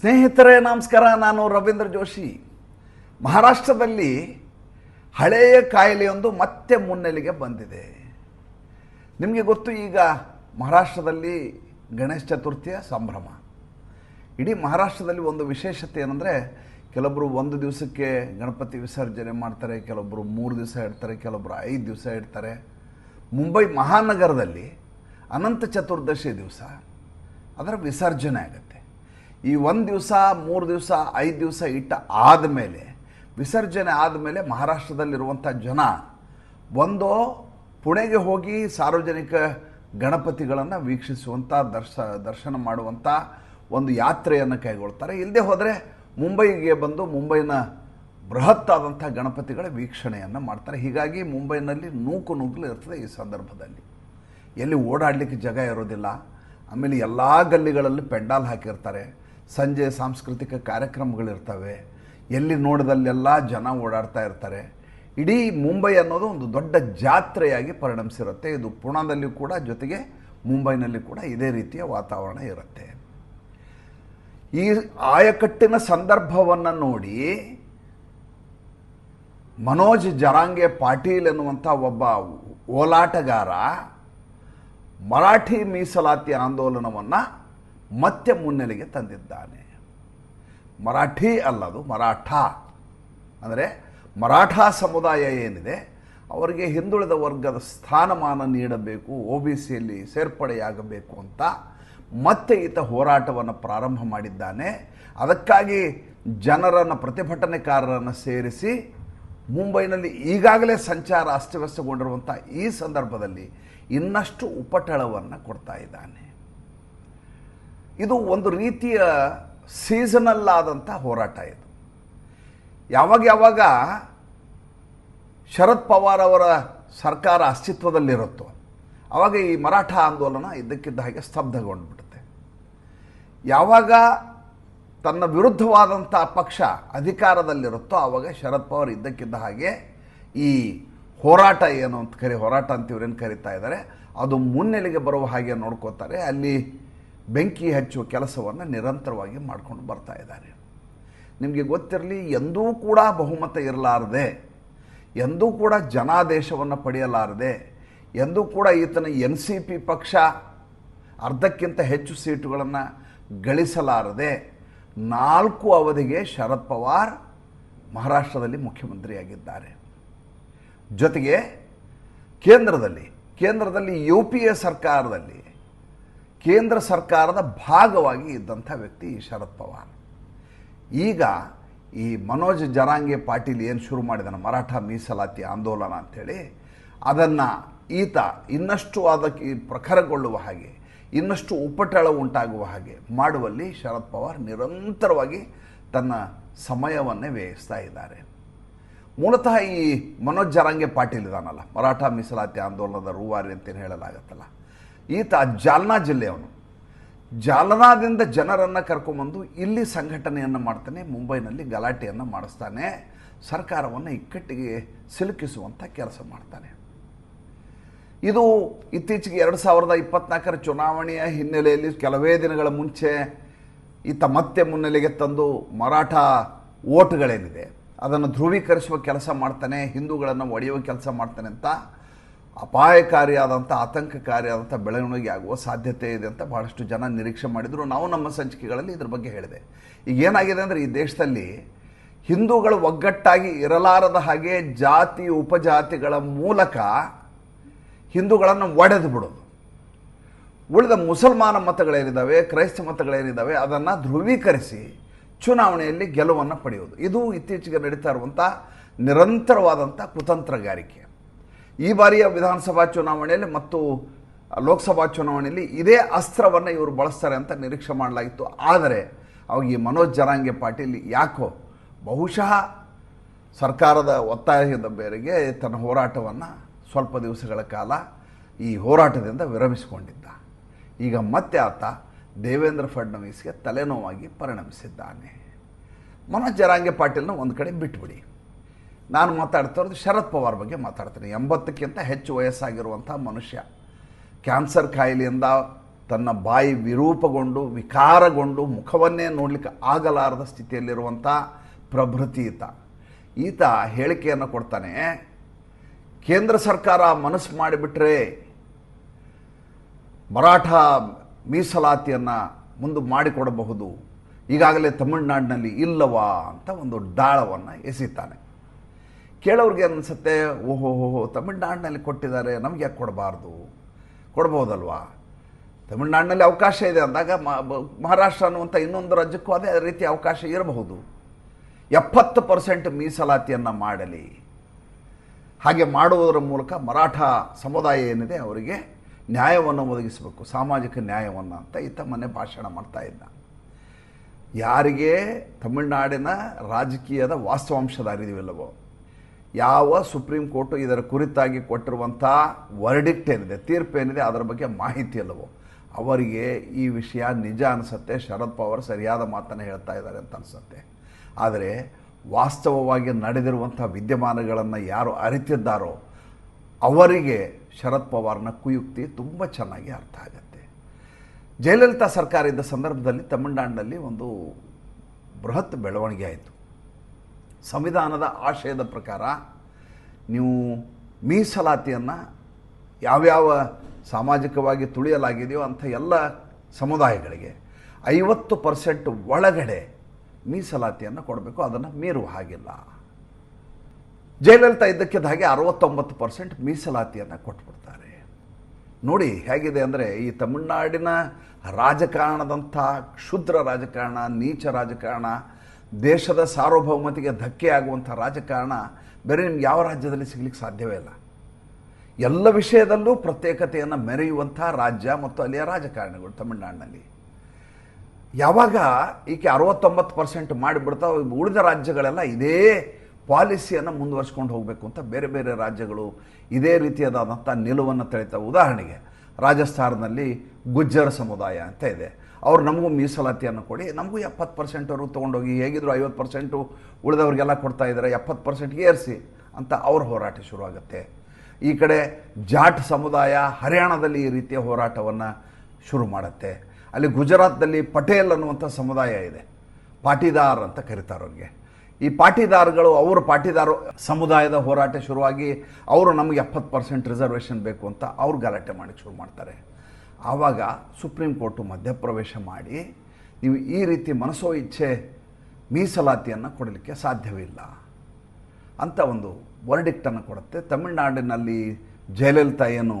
ಸ್ನೇಹಿತರೇ, ನಮಸ್ಕಾರ. ನಾನು ರವೀಂದ್ರ ಜೋಶಿ. ಮಹಾರಾಷ್ಟ್ರದಲ್ಲಿ ಹಳೆಯ ಕಾಯಿಲೆಯೊಂದು ಮತ್ತೆ ಮುನ್ನೆಲೆಗೆ ಬಂದಿದೆ. ನಿಮಗೆ ಗೊತ್ತು, ಈಗ ಮಹಾರಾಷ್ಟ್ರದಲ್ಲಿ ಗಣೇಶ ಚತುರ್ಥಿಯ ಸಂಭ್ರಮ. ಇಡೀ ಮಹಾರಾಷ್ಟ್ರದಲ್ಲಿ ಒಂದು ವಿಶೇಷತೆ ಏನಂದರೆ ಕೆಲವೊಬ್ಬರು ಒಂದು ದಿವಸಕ್ಕೆ ಗಣಪತಿ ವಿಸರ್ಜನೆ ಮಾಡ್ತಾರೆ ಕೆಲವೊಬ್ಬರು ಮೂರು ದಿವಸ ಇಡ್ತಾರೆ ಕೆಲವೊಬ್ಬರು ಐದು ದಿವಸ ಇಡ್ತಾರೆ. ಮುಂಬೈ ಮಹಾನಗರದಲ್ಲಿ ಅನಂತ ಚತುರ್ದಶಿ ದಿವಸ. ಅದರ ವಿಸರ್ಜನೆ ಆಗುತ್ತೆ. ಈ ಒಂದು ದಿವಸ, ಮೂರು ದಿವಸ, ಐದು ದಿವಸ ಇಟ್ಟ ಆದಮೇಲೆ, ವಿಸರ್ಜನೆ ಆದಮೇಲೆ ಮಹಾರಾಷ್ಟ್ರದಲ್ಲಿರುವಂಥ ಜನ ಒಂದು ಪುಣೆಗೆ ಹೋಗಿ ಸಾರ್ವಜನಿಕ ಗಣಪತಿಗಳನ್ನು ವೀಕ್ಷಿಸುವಂಥ, ದರ್ಶ, ದರ್ಶನ ಮಾಡುವಂಥ ಒಂದು ಯಾತ್ರೆಯನ್ನು ಕೈಗೊಳ್ತಾರೆ. ಇಲ್ಲದೆ ಹೋದರೆ ಮುಂಬೈಗೆ ಬಂದು ಮುಂಬೈನ ಬೃಹತ್ತಾದಂಥ ಗಣಪತಿಗಳ ವೀಕ್ಷಣೆಯನ್ನು ಮಾಡ್ತಾರೆ. ಹೀಗಾಗಿ ಮುಂಬೈನಲ್ಲಿ ನೂಕು ನುಗ್ಗಲು ಇರ್ತದೆ ಈ ಸಂದರ್ಭದಲ್ಲಿ. ಎಲ್ಲಿ ಓಡಾಡಲಿಕ್ಕೆ ಜಾಗ ಇರೋದಿಲ್ಲ. ಆಮೇಲೆ ಎಲ್ಲ ಗಲ್ಲಿಗಳಲ್ಲಿ ಪೆಂಡಾಲ್ ಹಾಕಿರ್ತಾರೆ. ಸಂಜೆ ಸಾಂಸ್ಕೃತಿಕ ಕಾರ್ಯಕ್ರಮಗಳಿರ್ತವೆ. ಎಲ್ಲಿ ನೋಡಿದಲ್ಲೆಲ್ಲ ಜನ ಓಡಾಡ್ತಾ ಇರ್ತಾರೆ. ಇಡೀ ಮುಂಬೈ ಅನ್ನೋದು ಒಂದು ದೊಡ್ಡ ಜಾತ್ರೆಯಾಗಿ ಪರಿಣಮಿಸಿರುತ್ತೆ. ಇದು ಪುಣದಲ್ಲಿ ಕೂಡ ಜೊತೆಗೆ ಮುಂಬೈನಲ್ಲಿ ಕೂಡ ಇದೇ ರೀತಿಯ ವಾತಾವರಣ ಇರುತ್ತೆ. ಈ ಆಯಕಟ್ಟಿನ ಸಂದರ್ಭವನ್ನು ನೋಡಿ ಮನೋಜ್ ಜರಾಂಗೆ ಪಾಟೀಲ್ ಎನ್ನುವಂಥ ಒಬ್ಬ ಓಲಾಟಗಾರ ಮರಾಠಿ ಮೀಸಲಾತಿ ಆಂದೋಲನವನ್ನು ಮತ್ತೆ ಮುನ್ನೆಲೆಗೆ ತಂದಿದ್ದಾನೆ. ಮರಾಠಿ ಅಲ್ಲದು, ಮರಾಠ. ಅಂದರೆ ಮರಾಠ ಸಮುದಾಯ ಏನಿದೆ, ಅವರಿಗೆ ಹಿಂದುಳಿದ ವರ್ಗದ ಸ್ಥಾನಮಾನ ನೀಡಬೇಕು, ಒ ಬಿ ಸಿಯಲ್ಲಿ ಸೇರ್ಪಡೆಯಾಗಬೇಕು ಅಂತ ಮತ್ತೆ ಈತ ಹೋರಾಟವನ್ನು ಪ್ರಾರಂಭ ಮಾಡಿದ್ದಾನೆ. ಅದಕ್ಕಾಗಿ ಜನರನ್ನು, ಪ್ರತಿಭಟನೆಕಾರರನ್ನು ಸೇರಿಸಿ ಮುಂಬೈನಲ್ಲಿ ಈಗಾಗಲೇ ಸಂಚಾರ ಅಸ್ತವ್ಯಸ್ತಗೊಂಡಿರುವಂಥ ಈ ಸಂದರ್ಭದಲ್ಲಿ ಇನ್ನಷ್ಟು ಉಪಟಳವನ್ನು ಕೊಡ್ತಾ ಇದ್ದಾನೆ. ಇದು ಒಂದು ರೀತಿಯ ಸೀಸನಲ್ ಆದಂಥ ಹೋರಾಟ ಇದು. ಯಾವಾಗ ಯಾವಾಗ ಶರದ್ ಪವಾರ್ ಅವರ ಸರ್ಕಾರ ಅಸ್ತಿತ್ವದಲ್ಲಿರುತ್ತೋ ಆವಾಗ ಈ ಮರಾಠ ಆಂದೋಲನ ಇದ್ದಕ್ಕಿದ್ದ ಹಾಗೆ ಸ್ತಬ್ಧಗೊಂಡ್ಬಿಡುತ್ತೆ. ಯಾವಾಗ ತನ್ನ ವಿರುದ್ಧವಾದಂಥ ಪಕ್ಷ ಅಧಿಕಾರದಲ್ಲಿರುತ್ತೋ ಆವಾಗ ಶರದ್ ಪವಾರ್ ಇದ್ದಕ್ಕಿದ್ದ ಹಾಗೆ ಈ ಹೋರಾಟ ಏನು ಅಂತ ಕರಿ, ಹೋರಾಟ ಅಂತ ಇವ್ರೇನು ಕರಿತಾ ಇದ್ದಾರೆ, ಅದು ಮುನ್ನೆಲೆಗೆ ಬರುವ ಹಾಗೆ ನೋಡ್ಕೋತಾರೆ. ಅಲ್ಲಿ ಬೆಂಕಿ ಹಚ್ಚುವ ಕೆಲಸವನ್ನು ನಿರಂತರವಾಗಿ ಮಾಡ್ಕೊಂಡು ಬರ್ತಾ ಇದ್ದಾರೆ. ನಿಮಗೆ ಗೊತ್ತಿರಲಿ, ಎಂದೂ ಕೂಡ ಬಹುಮತ ಇರಲಾರದೆ, ಎಂದೂ ಕೂಡ ಜನಾದೇಶವನ್ನು ಪಡೆಯಲಾರದೆ, ಎಂದೂ ಕೂಡ ಈತನ ಎನ್ ಸಿ ಪಿ ಪಕ್ಷ ಅರ್ಧಕ್ಕಿಂತ ಹೆಚ್ಚು ಸೀಟುಗಳನ್ನು ಗಳಿಸಲಾರದೆ, ನಾಲ್ಕು ಅವಧಿಗೆ ಶರದ್ ಪವಾರ್ ಮಹಾರಾಷ್ಟ್ರದಲ್ಲಿ ಮುಖ್ಯಮಂತ್ರಿಯಾಗಿದ್ದಾರೆ. ಜೊತೆಗೆ ಕೇಂದ್ರದಲ್ಲಿ ಕೇಂದ್ರದಲ್ಲಿ ಯು ಪಿ ಎ ಸರ್ಕಾರದಲ್ಲಿ ಕೇಂದ್ರ ಸರ್ಕಾರದ ಭಾಗವಾಗಿ ಇದ್ದಂಥ ವ್ಯಕ್ತಿ ಈ ಶರದ್ ಪವಾರ್. ಈಗ ಈ ಮನೋಜ್ ಜರಾಂಗೆ ಪಾಟೀಲ್ ಏನು ಶುರು ಮಾಡಿದಾನೆ? ಮರಾಠ ಮೀಸಲಾತಿ ಆಂದೋಲನ ಅಂಥೇಳಿ ಅದನ್ನು ಈತ ಇನ್ನಷ್ಟು ಅದಕ್ಕೆ ಪ್ರಖರಗೊಳ್ಳುವ ಹಾಗೆ, ಇನ್ನಷ್ಟು ಉಪಟಳ ಉಂಟಾಗುವ ಹಾಗೆ ಮಾಡುವಲ್ಲಿ ಶರದ್ ಪವಾರ್ ನಿರಂತರವಾಗಿ ತನ್ನ ಸಮಯವನ್ನೇ ವ್ಯಯಿಸ್ತಾ ಇದ್ದಾರೆ. ಮೂಲತಃ ಈ ಮನೋಜ್ ಜರಾಂಗೆ ಪಾಟೀಲ್ ಇದಾನಲ್ಲ, ಮರಾಠ ಮೀಸಲಾತಿ ಆಂದೋಲನದ ರೂವಾರಿ ಅಂತೇನು ಹೇಳಲಾಗತ್ತಲ್ಲ. ಈತ ಜಾಲ್ನಾ ಜಿಲ್ಲೆಯವನು ಜಾಲನಾದಿಂದ ಜನರನ್ನು ಕರ್ಕೊಂಬಂದು ಇಲ್ಲಿ ಸಂಘಟನೆಯನ್ನು ಮಾಡ್ತಾನೆ, ಮುಂಬೈನಲ್ಲಿ ಗಲಾಟೆಯನ್ನು ಮಾಡಿಸ್ತಾನೆ, ಸರ್ಕಾರವನ್ನು ಇಕ್ಕಟ್ಟಿಗೆ ಸಿಲುಕಿಸುವಂಥ ಕೆಲಸ ಮಾಡ್ತಾನೆ. ಇದು ಇತ್ತೀಚೆಗೆ ಎರಡು ಸಾವಿರದ ಇಪ್ಪತ್ನಾಲ್ಕರ ಚುನಾವಣೆಯ ಹಿನ್ನೆಲೆಯಲ್ಲಿ ಕೆಲವೇ ದಿನಗಳ ಮುಂಚೆ ಈತ ಮತ್ತೆ ಮುನ್ನೆಲೆಗೆ ತಂದು ಮರಾಠ ಓಟ್ಗಳೇನಿದೆ, ಅದನ್ನು ಧ್ರುವೀಕರಿಸುವ ಕೆಲಸ ಮಾಡ್ತಾನೆ, ಹಿಂದೂಗಳನ್ನು ಒಡೆಯುವ ಕೆಲಸ ಮಾಡ್ತಾನೆ ಅಂತ ಅಪಾಯಕಾರಿಯಾದಂಥ, ಆತಂಕಕಾರಿಯಾದಂಥ ಬೆಳವಣಿಗೆ ಆಗುವ ಸಾಧ್ಯತೆ ಇದೆ ಅಂತ ಭಾಳಷ್ಟು ಜನ ನಿರೀಕ್ಷೆ ಮಾಡಿದರು. ನಾವು ನಮ್ಮ ಸಂಚಿಕೆಗಳಲ್ಲಿ ಇದ್ರ ಬಗ್ಗೆ ಹೇಳಿದೆ. ಈಗ ಏನಾಗಿದೆ ಅಂದರೆ ಈ ದೇಶದಲ್ಲಿ ಹಿಂದೂಗಳು ಒಗ್ಗಟ್ಟಾಗಿ ಇರಲಾರದ ಹಾಗೆ ಜಾತಿ, ಉಪಜಾತಿಗಳ ಮೂಲಕ ಹಿಂದೂಗಳನ್ನು ಒಡೆದು ಬಿಡೋದು. ಉಳಿದ ಮುಸಲ್ಮಾನ ಮತಗಳೇನಿದ್ದಾವೆ ಕ್ರೈಸ್ತ ಮತಗಳೇನಿದ್ದಾವೆ ಅದನ್ನು ಧ್ರುವೀಕರಿಸಿ ಚುನಾವಣೆಯಲ್ಲಿ ಗೆಲುವನ್ನು ಪಡೆಯೋದು ಇದು ಇತ್ತೀಚೆಗೆ ನಡೀತಾ ಇರುವಂಥ ನಿರಂತರವಾದಂಥ ಕುತಂತ್ರಗಾರಿಕೆ. ಈ ಬಾರಿಯ ವಿಧಾನಸಭಾ ಚುನಾವಣೆಯಲ್ಲಿ ಮತ್ತು ಲೋಕಸಭಾ ಚುನಾವಣೆಯಲ್ಲಿ ಇದೇ ಅಸ್ತ್ರವನ್ನು ಇವರು ಬಳಸ್ತಾರೆ ಅಂತ ನಿರೀಕ್ಷೆ ಮಾಡಲಾಗಿತ್ತು. ಆದರೆ ಅವಾಗ ಈ ಮನೋಜ್ ಜರಾಂಗೆ ಪಾಟೀಲ್ ಯಾಕೋ ಬಹುಶಃ ಸರ್ಕಾರದ ಒತ್ತಾಯದ ಬೇರೆಗೆ ತನ್ನ ಹೋರಾಟವನ್ನು ಸ್ವಲ್ಪ ದಿವಸಗಳ ಕಾಲ ಈ ಹೋರಾಟದಿಂದ ವಿರಮಿಸಿಕೊಂಡಿದ್ದ. ಈಗ ಮತ್ತೆ ಆತ ದೇವೇಂದ್ರ ಫಡ್ನವೀಸ್ಗೆ ತಲೆನೋವಾಗಿ ಪರಿಣಮಿಸಿದ್ದಾನೆ. ಮನೋಜ್ ಜರಾಂಗೆ ಪಾಟೀಲ್ನ ಒಂದು ಕಡೆ ಬಿಟ್ಬಿಡಿ. ನಾನು ಮಾತಾಡ್ತಾ ಇರೋದು ಶರದ್ ಪವಾರ್ ಬಗ್ಗೆ ಮಾತಾಡ್ತೀನಿ. ಎಂಬತ್ತಕ್ಕಿಂತ ಹೆಚ್ಚು ವಯಸ್ಸಾಗಿರುವಂಥ ಮನುಷ್ಯ. ಕ್ಯಾನ್ಸರ್ ಕಾಯಿಲೆಯಿಂದ ತನ್ನ ಬಾಯಿ ವಿರೂಪಗೊಂಡು, ವಿಕಾರಗೊಂಡು, ಮುಖವನ್ನೇ ನೋಡಲಿಕ್ಕೆ ಆಗಲಾರದ ಸ್ಥಿತಿಯಲ್ಲಿರುವಂಥ ಪ್ರಭೃತಿ ಈತ. ಈತ ಹೇಳಿಕೆಯನ್ನು ಕೊಡ್ತಾನೆ, ಕೇಂದ್ರ ಸರ್ಕಾರ ಮನಸ್ಸು ಮಾಡಿಬಿಟ್ರೆ ಮರಾಠ ಮೀಸಲಾತಿಯನ್ನು ಮುಂದೆ ಮಾಡಿಕೊಡಬಹುದು. ಈಗಾಗಲೇ ತಮಿಳುನಾಡಿನಲ್ಲಿ ಇಲ್ಲವಾ? ಅಂತ ಒಂದು ಡಾಳವನ್ನು ಎಸಿತಾನೆ. ಕೇಳೋರಿಗೆ ಅನಿಸುತ್ತೆ, ಓಹೋ ಓಹೋ ತಮಿಳ್ನಾಡಿನಲ್ಲಿ ಕೊಟ್ಟಿದ್ದಾರೆ, ನಮ್ಗೆ ಯಾಕೆ ಕೊಡಬಾರ್ದು? ಕೊಡ್ಬೋದಲ್ವಾ? ತಮಿಳ್ನಾಡಿನಲ್ಲಿ ಅವಕಾಶ ಇದೆ ಅಂದಾಗ ಮಹಾರಾಷ್ಟ್ರ ಅನ್ನುವಂಥ ಇನ್ನೊಂದು ರಾಜ್ಯಕ್ಕೂ ಅದೇ ರೀತಿ ಅವಕಾಶ ಇರಬಹುದು. ಎಪ್ಪತ್ತು ಪರ್ಸೆಂಟ್ ಮೀಸಲಾತಿಯನ್ನು ಮಾಡಲಿ. ಹಾಗೆ ಮಾಡುವುದರ ಮೂಲಕ ಮರಾಠ ಸಮುದಾಯ ಏನಿದೆ, ಅವರಿಗೆ ನ್ಯಾಯವನ್ನು ಒದಗಿಸಬೇಕು, ಸಾಮಾಜಿಕ ನ್ಯಾಯವನ್ನು ಅಂತ ಈತ ಮೊನ್ನೆ ಭಾಷಣ ಮಾಡ್ತಾ ಇದ್ದ. ಯಾರಿಗೆ? ತಮಿಳುನಾಡಿನ ರಾಜಕೀಯದ ವಾಸ್ತವಾಂಶದ ಅರಿವಿಲ್ಲವೋ ಯಾವ ಸುಪ್ರೀಂ ಕೋರ್ಟು ಇದರ ಕುರಿತಾಗಿ ಕೊಟ್ಟಿರುವಂಥ ವರ್ಡಿಕ್ಟ್ ಏನಿದೆ, ತೀರ್ಪು ಏನಿದೆ, ಅದರ ಬಗ್ಗೆ ಮಾಹಿತಿ ಇಲ್ಲವೋ ಅವರಿಗೆ ಈ ವಿಷಯ ನಿಜ ಅನಿಸುತ್ತೆ, ಶರದ್ ಪವಾರ್ ಸರಿಯಾದ ಮಾತನ್ನು ಹೇಳ್ತಾ ಇದ್ದಾರೆ ಅಂತ ಅನಿಸುತ್ತೆ. ಆದರೆ ವಾಸ್ತವವಾಗಿ ನಡೆದಿರುವಂಥ ವಿದ್ಯಮಾನಗಳನ್ನು ಯಾರು ಅರಿತಿದ್ದಾರೋ, ಅವರಿಗೆ ಶರದ್ ಪವಾರ್ನ ಕುಯುಕ್ತಿ ತುಂಬ ಚೆನ್ನಾಗಿ ಅರ್ಥ ಆಗುತ್ತೆ. ಜಯಲಲಿತಾ ಸರ್ಕಾರ ಇದ್ದ ಸಂದರ್ಭದಲ್ಲಿ ತಮಿಳುನಾಡಿನಲ್ಲಿ ಒಂದು ಬೃಹತ್ ಬೆಳವಣಿಗೆ ಆಯಿತು. ಸಂವಿಧಾನದ ಆಶಯದ ಪ್ರಕಾರ ನೀವು ಮೀಸಲಾತಿಯನ್ನು ಯಾವ್ಯಾವ ಸಾಮಾಜಿಕವಾಗಿ ತುಳಿಯಲಾಗಿದೆಯೋ ಅಂಥ ಎಲ್ಲ ಸಮುದಾಯಗಳಿಗೆ ಐವತ್ತು ಪರ್ಸೆಂಟ್ ಒಳಗಡೆ ಮೀಸಲಾತಿಯನ್ನು ಕೊಡಬೇಕು, ಅದನ್ನು ಮೀರುವ ಹಾಗಿಲ್ಲ. ಜಯಲಲಿತಾ ಇದ್ದಕ್ಕಿದ್ದ ಹಾಗೆ ಅರವತ್ತೊಂಬತ್ತು ಪರ್ಸೆಂಟ್ ಮೀಸಲಾತಿಯನ್ನು ಕೊಟ್ಬಿಡ್ತಾರೆ. ನೋಡಿ ಹೇಗಿದೆ ಅಂದರೆ ಈ ತಮಿಳುನಾಡಿನ ರಾಜಕಾರಣದಂಥ ಕ್ಷುದ್ರ ರಾಜಕಾರಣ, ನೀಚ ರಾಜಕಾರಣ ದೇಶದ ಸಾರ್ವಭೌಮತೆಗೆ ಧಕ್ಕೆ ಆಗುವಂಥ ರಾಜಕಾರಣ ಬೇರೆ ನಿಮ್ಗೆ ಯಾವ ರಾಜ್ಯದಲ್ಲಿ ಸಿಗ್ಲಿಕ್ಕೆ ಸಾಧ್ಯವೇ ಇಲ್ಲ. ಎಲ್ಲ ವಿಷಯದಲ್ಲೂ ಪ್ರತ್ಯೇಕತೆಯನ್ನು ಮೆರೆಯುವಂಥ ರಾಜ್ಯ ಮತ್ತು ಅಲ್ಲಿಯ ರಾಜಕಾರಣಿಗಳು ತಮಿಳುನಾಡಿನಲ್ಲಿ. ಯಾವಾಗ ಈಕೆ ಅರವತ್ತೊಂಬತ್ತು ಪರ್ಸೆಂಟ್ ಮಾಡಿಬಿಡ್ತಾವೆ ಉಳಿದ ರಾಜ್ಯಗಳೆಲ್ಲ ಇದೇ ಪಾಲಿಸಿಯನ್ನು ಮುಂದುವರ್ಸ್ಕೊಂಡು ಹೋಗಬೇಕು ಅಂತ ಬೇರೆ ಬೇರೆ ರಾಜ್ಯಗಳು ಇದೇ ರೀತಿಯಾದಂಥ ನಿಲುವನ್ನು ತಳಿತಾವೆ ಉದಾಹರಣೆಗೆ ರಾಜಸ್ಥಾನದಲ್ಲಿ ಗುಜ್ಜರ ಸಮುದಾಯ ಅಂತ ಇದೆ. ಅವ್ರು ನಮಗೂ ಮೀಸಲಾತಿಯನ್ನು ಕೊಡಿ. ನಮಗೂ ಎಪ್ಪತ್ತು ಪರ್ಸೆಂಟವರು ತೊಗೊಂಡೋಗಿ ಹೇಗಿದ್ರು ಐವತ್ತು ಪರ್ಸೆಂಟು ಉಳಿದವ್ರಿಗೆಲ್ಲ ಕೊಡ್ತಾ ಇದ್ದಾರೆ, ಎಪ್ಪತ್ತು ಪರ್ಸೆಂಟ್ಗೆ ಏರಿಸಿ ಅಂತ ಅವ್ರ ಹೋರಾಟ ಶುರುವಾಗುತ್ತೆ. ಈ ಕಡೆ ಜಾಟ್ ಸಮುದಾಯ ಹರಿಯಾಣದಲ್ಲಿ ಈ ರೀತಿಯ ಹೋರಾಟವನ್ನು ಶುರು ಮಾಡುತ್ತೆ. ಅಲ್ಲಿ ಗುಜರಾತ್ನಲ್ಲಿ ಪಟೇಲ್ ಅನ್ನುವಂಥ ಸಮುದಾಯ ಇದೆ. ಪಾಟೀದಾರ್ ಅಂತ ಕರೀತಾರೆ ಅವ್ರಿಗೆ. ಈ ಪಾಟಿದಾರಗಳು, ಅವರ ಪಾಟಿದಾರ ಸಮುದಾಯದ ಹೋರಾಟ ಶುರುವಾಗಿ ಅವರು ನಮಗೆ ಎಪ್ಪತ್ತು ಪರ್ಸೆಂಟ್ ರಿಸರ್ವೇಷನ್ ಬೇಕು ಅಂತ ಅವ್ರು ಗಲಾಟೆ ಮಾಡಿ ಶುರು ಮಾಡ್ತಾರೆ. ಆವಾಗ ಸುಪ್ರೀಂ ಕೋರ್ಟು ಮಧ್ಯಪ್ರವೇಶ ಮಾಡಿ, ನೀವು ಈ ರೀತಿ ಮನಸ್ಸೋ ಇಚ್ಛೆ ಮೀಸಲಾತಿಯನ್ನು ಕೊಡಲಿಕ್ಕೆ ಸಾಧ್ಯವಿಲ್ಲ ಅಂತ ಒಂದು ವರ್ಡಿಕ್ಟನ್ನು ಕೊಡುತ್ತೆ. ತಮಿಳುನಾಡಿನಲ್ಲಿ ಜಯಲಲಿತಾ ಏನು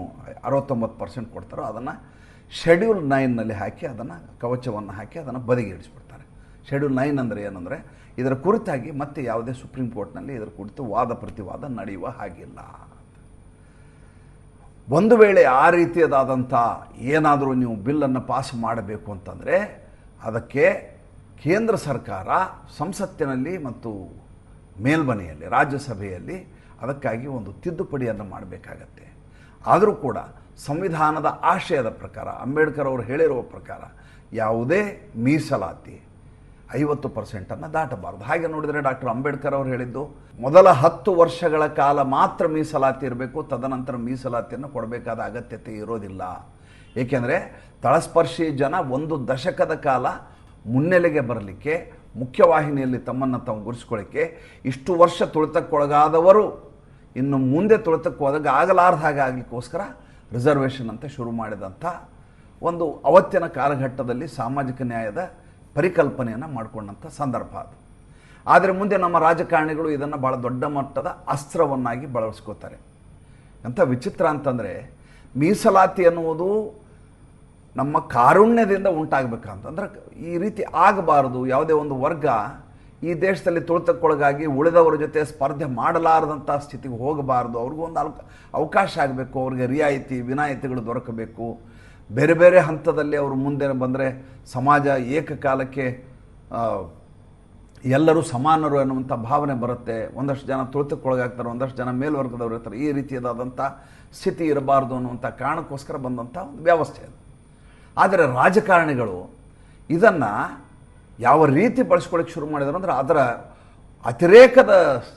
ಅರವತ್ತೊಂಬತ್ತು ಪರ್ಸೆಂಟ್ ಕೊಡ್ತಾರೋ ಅದನ್ನು ಶೆಡ್ಯೂಲ್ ನೈನ್ನಲ್ಲಿ ಹಾಕಿ ಅದನ್ನು ಕವಚವನ್ನು ಹಾಕಿ ಅದನ್ನು ಬದಿಗೆ ಇಡಿಸ್ಬಿಡ್ತಾರೆ ಶೆಡ್ಯೂಲ್ ನೈನ್ ಅಂದರೆ ಏನಂದರೆ ಇದರ ಕುರಿತಾಗಿ ಮತ್ತೆ ಯಾವುದೇ ಸುಪ್ರೀಂ ಕೋರ್ಟ್ನಲ್ಲಿ ಇದರ ಕುರಿತು ವಾದ ಪ್ರತಿವಾದ ನಡೆಯುವ ಹಾಗಿಲ್ಲ. ಒಂದು ವೇಳೆ ಆ ರೀತಿಯದಾದಂಥ ಏನಾದರೂ ನೀವು ಬಿಲ್ಲನ್ನು ಪಾಸ್ ಮಾಡಬೇಕು ಅಂತಂದರೆ ಅದಕ್ಕೆ ಕೇಂದ್ರ ಸರ್ಕಾರ ಸಂಸತ್ತಿನಲ್ಲಿ ಮತ್ತು ಮೇಲ್ಮನೆಯಲ್ಲಿ, ರಾಜ್ಯಸಭೆಯಲ್ಲಿ ಅದಕ್ಕಾಗಿ ಒಂದು ತಿದ್ದುಪಡಿಯನ್ನು ಮಾಡಬೇಕಾಗತ್ತೆ. ಆದರೂ ಕೂಡ ಸಂವಿಧಾನದ ಆಶಯದ ಪ್ರಕಾರ, ಅಂಬೇಡ್ಕರ್ ಅವರು ಹೇಳಿರುವ ಪ್ರಕಾರ ಯಾವುದೇ ಮೀಸಲಾತಿ ಐವತ್ತು ಪರ್ಸೆಂಟನ್ನು ದಾಟಬಾರದು. ಹಾಗೆ ನೋಡಿದರೆ ಡಾಕ್ಟರ್ ಅಂಬೇಡ್ಕರ್ ಅವರು ಹೇಳಿದ್ದು, ಮೊದಲ ಹತ್ತು ವರ್ಷಗಳ ಕಾಲ ಮಾತ್ರ ಮೀಸಲಾತಿ ಇರಬೇಕು, ತದನಂತರ ಮೀಸಲಾತಿಯನ್ನು ಕೊಡಬೇಕಾದ ಅಗತ್ಯತೆ ಇರೋದಿಲ್ಲ. ಏಕೆಂದರೆ ತಳಸ್ಪರ್ಶಿ ಜನ ಒಂದು ದಶಕದ ಕಾಲ ಮುನ್ನೆಲೆಗೆ ಬರಲಿಕ್ಕೆ, ಮುಖ್ಯವಾಹಿನಿಯಲ್ಲಿ ತಮ್ಮನ್ನು ತಾವು ಗುರುಸ್ಕೊಳ್ಳಿಕ್ಕೆ ಇಷ್ಟು ವರ್ಷ ತುಳಿತಕ್ಕೊಳಗಾದವರು ಇನ್ನು ಮುಂದೆ ತುಳಿತಕ್ಕೆ ಹೋದಾಗ ಆಗಲಾರ್ದ ಹಾಗೆ ಆಗಲಿಕ್ಕೋಸ್ಕರ ರಿಸರ್ವೇಷನ್ ಅಂತ ಶುರು ಮಾಡಿದಂಥ ಒಂದು ಅವತ್ತಿನ ಕಾಲಘಟ್ಟದಲ್ಲಿ ಸಾಮಾಜಿಕ ನ್ಯಾಯದ ಪರಿಕಲ್ಪನೆಯನ್ನು ಮಾಡಿಕೊಂಡಂಥ ಸಂದರ್ಭ ಅದು. ಆದರೆ ಮುಂದೆ ನಮ್ಮ ರಾಜಕಾರಣಿಗಳು ಇದನ್ನು ಭಾಳ ದೊಡ್ಡ ಮಟ್ಟದ ಅಸ್ತ್ರವನ್ನಾಗಿ ಬಳಸ್ಕೋತಾರೆ. ಎಂಥ ವಿಚಿತ್ರ ಅಂತಂದರೆ ಮೀಸಲಾತಿ ಅನ್ನುವುದು ನಮ್ಮ ಕಾರುಣ್ಯದಿಂದ ಉಂಟಾಗಬೇಕಂತಂದ್ರೆ ಈ ರೀತಿ ಆಗಬಾರದು, ಯಾವುದೇ ಒಂದು ವರ್ಗ ಈ ದೇಶದಲ್ಲಿ ತುಳಿತಕ್ಕೊಳಗಾಗಿ ಉಳಿದವರ ಜೊತೆ ಸ್ಪರ್ಧೆ ಮಾಡಲಾರದಂಥ ಸ್ಥಿತಿಗೆ ಹೋಗಬಾರ್ದು. ಅವ್ರಿಗೂ ಒಂದು ಅವಕಾಶ ಆಗಬೇಕು, ಅವ್ರಿಗೆ ರಿಯಾಯಿತಿ, ವಿನಾಯಿತಿಗಳು ದೊರಕಬೇಕು. ಬೇರೆ ಬೇರೆ ಹಂತದಲ್ಲಿ ಅವರು ಮುಂದೆ ಬಂದರೆ ಸಮಾಜ ಏಕಕಾಲಕ್ಕೆ ಎಲ್ಲರೂ ಸಮಾನರು ಅನ್ನುವಂಥ ಭಾವನೆ ಬರುತ್ತೆ. ಒಂದಷ್ಟು ಜನ ತುಳಿತಕ್ಕೊಳಗಾಗ್ತಾರೆ, ಒಂದಷ್ಟು ಜನ ಮೇಲ್ವರ್ಗದವರು ಇರ್ತಾರೆ. ಈ ರೀತಿಯಾದಂಥ ಸ್ಥಿತಿ ಇರಬಾರ್ದು ಅನ್ನುವಂಥ ಕಾರಣಕ್ಕೋಸ್ಕರ ಬಂದಂಥ ಒಂದು ವ್ಯವಸ್ಥೆ ಅದು. ಆದರೆ ರಾಜಕಾರಣಿಗಳು ಇದನ್ನು ಯಾವ ರೀತಿ ಬಳಸ್ಕೊಳ್ಳೋಕೆ ಶುರು ಮಾಡಿದರು ಅಂದರೆ ಅದರ ಅತಿರೇಕದ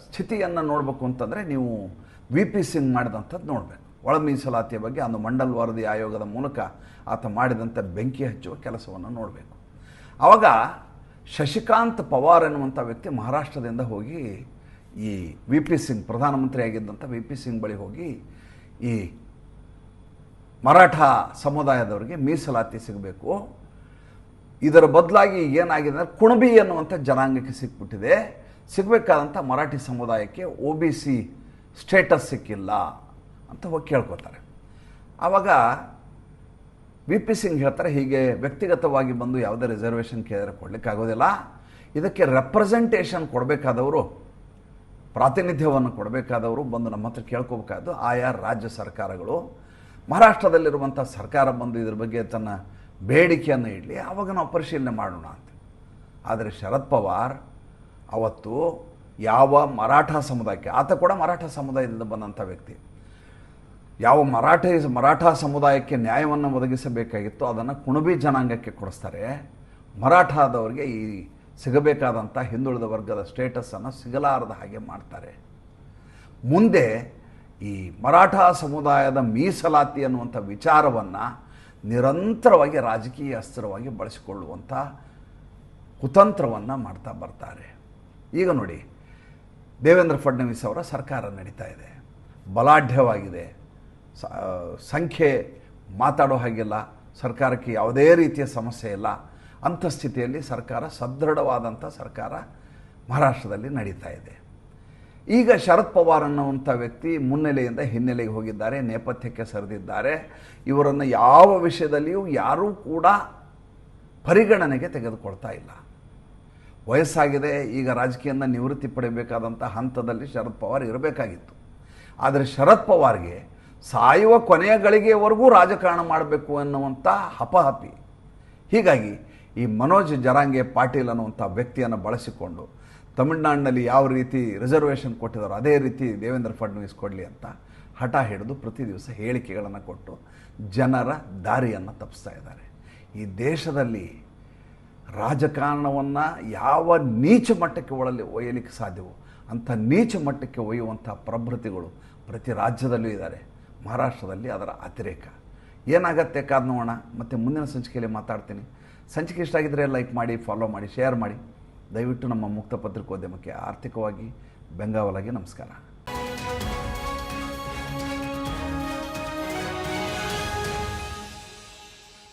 ಸ್ಥಿತಿಯನ್ನು ನೋಡಬೇಕು ಅಂತಂದರೆ ನೀವು ವಿ ಪಿ ಸಿಂಗ್ ಮಾಡಿದಂಥದ್ದು ನೋಡಬೇಕು. ಒಳ ಮೀಸಲಾತಿಯ ಬಗ್ಗೆ ಅಂದು ಮಂಡಲ್ ವರದಿ ಆಯೋಗದ ಮೂಲಕ ಆತ ಮಾಡಿದಂಥ ಬೆಂಕಿ ಹಚ್ಚುವ ಕೆಲಸವನ್ನು ನೋಡಬೇಕು. ಆವಾಗ ಶಶಿಕಾಂತ್ ಪವಾರ್ ಎನ್ನುವಂಥ ವ್ಯಕ್ತಿ ಮಹಾರಾಷ್ಟ್ರದಿಂದ ಹೋಗಿ ಈ ವಿ ಪಿ ಸಿಂಗ್ ಪ್ರಧಾನಮಂತ್ರಿ ಆಗಿದ್ದಂಥ ವಿ ಪಿ ಸಿಂಗ್ ಬಳಿ ಹೋಗಿ ಈ ಮರಾಠ ಸಮುದಾಯದವರಿಗೆ ಮೀಸಲಾತಿ ಸಿಗಬೇಕು. ಇದರ ಬದಲಾಗಿ ಏನಾಗಿದೆ ಅಂದರೆ ಕುಣಬಿ ಎನ್ನುವಂಥ ಜನಾಂಗಕ್ಕೆ ಸಿಕ್ಬಿಟ್ಟಿದೆ. ಸಿಗಬೇಕಾದಂಥ ಮರಾಠಿ ಸಮುದಾಯಕ್ಕೆ ಒ ಬಿ ಸಿ ಸ್ಟೇಟಸ್ ಸಿಕ್ಕಿಲ್ಲ. ಅಂತ ಹೋಗಿ ಕೇಳ್ಕೊತಾರೆ. ಆವಾಗ ವಿ ಪಿ ಸಿಂಗ್ ಹೇಳ್ತಾರೆ, ಹೀಗೆ ವ್ಯಕ್ತಿಗತವಾಗಿ ಬಂದು ಯಾವುದೇ ರಿಸರ್ವೇಷನ್ ಕೇಳಿದ್ರೆ ಕೊಡಲಿಕ್ಕಾಗೋದಿಲ್ಲ ಇದಕ್ಕೆ ರೆಪ್ರೆಸೆಂಟೇಷನ್ ಕೊಡಬೇಕಾದವರು, ಪ್ರಾತಿನಿಧ್ಯವನ್ನು ಕೊಡಬೇಕಾದವರು ಬಂದು ನಮ್ಮ ಹತ್ರ ಕೇಳ್ಕೋಬೇಕಾದ್ದು ಆಯಾ ರಾಜ್ಯ ಸರ್ಕಾರಗಳು. ಮಹಾರಾಷ್ಟ್ರದಲ್ಲಿರುವಂಥ ಸರ್ಕಾರ ಬಂದು ಇದ್ರ ಬಗ್ಗೆ ತನ್ನ ಬೇಡಿಕೆಯನ್ನು ಇಡಲಿ ಆವಾಗ ನಾವು ಪರಿಶೀಲನೆ ಮಾಡೋಣ ಅಂತ. ಆದರೆ ಶರದ್ ಪವಾರ್ ಅವತ್ತು ಯಾವ ಮರಾಠ ಸಮುದಾಯಕ್ಕೆ, ಆತ ಕೂಡ ಮರಾಠ ಸಮುದಾಯದಿಂದ ಬಂದಂಥ ವ್ಯಕ್ತಿ. ಯಾವ ಮರಾಠ ಮರಾಠ ಸಮುದಾಯಕ್ಕೆ ನ್ಯಾಯವನ್ನು ಒದಗಿಸಬೇಕಾಗಿತ್ತು ಅದನ್ನು ಕುಣಬಿ ಜನಾಂಗಕ್ಕೆ ಕೊಡಿಸ್ತಾರೆ. ಮರಾಠಾದವರಿಗೆ ಈ ಸಿಗಬೇಕಾದಂಥ ಹಿಂದುಳಿದ ವರ್ಗದ ಸ್ಟೇಟಸನ್ನು ಸಿಗಲಾರದ ಹಾಗೆ ಮಾಡ್ತಾರೆ. ಮುಂದೆ ಈ ಮರಾಠ ಸಮುದಾಯದ ಮೀಸಲಾತಿ ಅನ್ನುವಂಥ ವಿಚಾರವನ್ನು ನಿರಂತರವಾಗಿ ರಾಜಕೀಯ ಅಸ್ತ್ರವಾಗಿ ಬಳಸಿಕೊಳ್ಳುವಂಥ ಕುತಂತ್ರವನ್ನು ಮಾಡ್ತಾ ಬರ್ತಾರೆ. ಈಗ ನೋಡಿ, ದೇವೇಂದ್ರ ಫಡ್ನವೀಸ್ ಅವರ ಸರ್ಕಾರ ನಡೀತಾ ಇದೆ. ಬಲಾಢ್ಯವಾಗಿದೆ. ಸಂಖ್ಯೆ ಮಾತಾಡೋ ಹಾಗಿಲ್ಲ, ಸರ್ಕಾರಕ್ಕೆ ಯಾವುದೇ ರೀತಿಯ ಸಮಸ್ಯೆ ಇಲ್ಲ. ಅಂಥ ಸ್ಥಿತಿಯಲ್ಲಿ ಸರ್ಕಾರ ಸದೃಢವಾದಂಥ ಸರ್ಕಾರ ಮಹಾರಾಷ್ಟ್ರದಲ್ಲಿ ನಡೀತಾ ಇದೆ. ಈಗ ಶರದ್ ಪವಾರ್ ಅನ್ನುವಂಥ ವ್ಯಕ್ತಿ ಮುನ್ನೆಲೆಯಿಂದ ಹಿನ್ನೆಲೆಗೆ ಹೋಗಿದ್ದಾರೆ, ನೇಪಥ್ಯಕ್ಕೆ ಸರಿದಿದ್ದಾರೆ. ಇವರನ್ನು ಯಾವ ವಿಷಯದಲ್ಲಿಯೂ ಯಾರೂ ಕೂಡ ಪರಿಗಣನೆಗೆ ತೆಗೆದುಕೊಳ್ತಾ ಇಲ್ಲ. ವಯಸ್ಸಾಗಿದೆ, ಈಗ ರಾಜಕೀಯದಿಂದ ನಿವೃತ್ತಿ ಪಡೆಯಬೇಕಾದಂಥ ಹಂತದಲ್ಲಿ ಶರದ್ ಪವಾರ್ ಇರಬೇಕಾಗಿತ್ತು. ಆದರೆ ಶರದ್ ಪವಾರ್ಗೆ ಸಾಯುವ ಕೊನೆಯ ಗಳಿಗೆಯವರೆಗೂ ರಾಜಕಾರಣ ಮಾಡಬೇಕು ಅನ್ನುವಂಥ ಹಪಹಪಿ ಹೀಗಾಗಿ ಈ ಮನೋಜ್ ಜರಾಂಗೆ ಪಾಟೀಲ್ ಅನ್ನುವಂಥ ವ್ಯಕ್ತಿಯನ್ನು ಬಳಸಿಕೊಂಡು ತಮಿಳುನಾಡಿನಲ್ಲಿ ಯಾವ ರೀತಿ ರಿಸರ್ವೇಷನ್ ಕೊಟ್ಟಿದ್ದಾರೋ ಅದೇ ರೀತಿ ದೇವೇಂದ್ರ ಫಡ್ನವೀಸ್ ಕೊಡಲಿ ಅಂತ ಹಠ ಹಿಡಿದು ಪ್ರತಿ ದಿವಸ ಹೇಳಿಕೆಗಳನ್ನು ಕೊಟ್ಟು ಜನರ ದಾರಿಯನ್ನು ತಪ್ಪಿಸ್ತಾ ಇದ್ದಾರೆ. ಈ ದೇಶದಲ್ಲಿ ರಾಜಕಾರಣವನ್ನು ಯಾವ ನೀಚ ಮಟ್ಟಕ್ಕೆ ಒಳಲಿ ಒಯ್ಯಲಿಕ್ಕೆ ಸಾಧ್ಯವೋ ಅಂಥ ನೀಚ ಮಟ್ಟಕ್ಕೆ ಒಯ್ಯುವಂಥ ಪ್ರಭೃತಿಗಳು ಪ್ರತಿ ರಾಜ್ಯದಲ್ಲೂ ಇದ್ದಾರೆ. ಮಹಾರಾಷ್ಟ್ರದಲ್ಲಿ ಅದರ ಅತಿರೇಕ. ಏನಾಗತ್ತೆ ಕಾದ್ ನೋಡೋಣ, ಮತ್ತು ಮುಂದಿನ ಸಂಚಿಕೆಯಲ್ಲಿ ಮಾತಾಡ್ತೀನಿ. ಸಂಚಿಕೆ ಇಷ್ಟ ಆಗಿದ್ದರೆ ಲೈಕ್ ಮಾಡಿ ಫಾಲೋ ಮಾಡಿ ಶೇರ್ ಮಾಡಿ. ದಯವಿಟ್ಟು ನಮ್ಮ ಮುಕ್ತ ಪತ್ರಿಕೋದ್ಯಮಕ್ಕೆ ಆರ್ಥಿಕವಾಗಿ ಬೆಂಗಾವಲಾಗಿ ನಮಸ್ಕಾರ.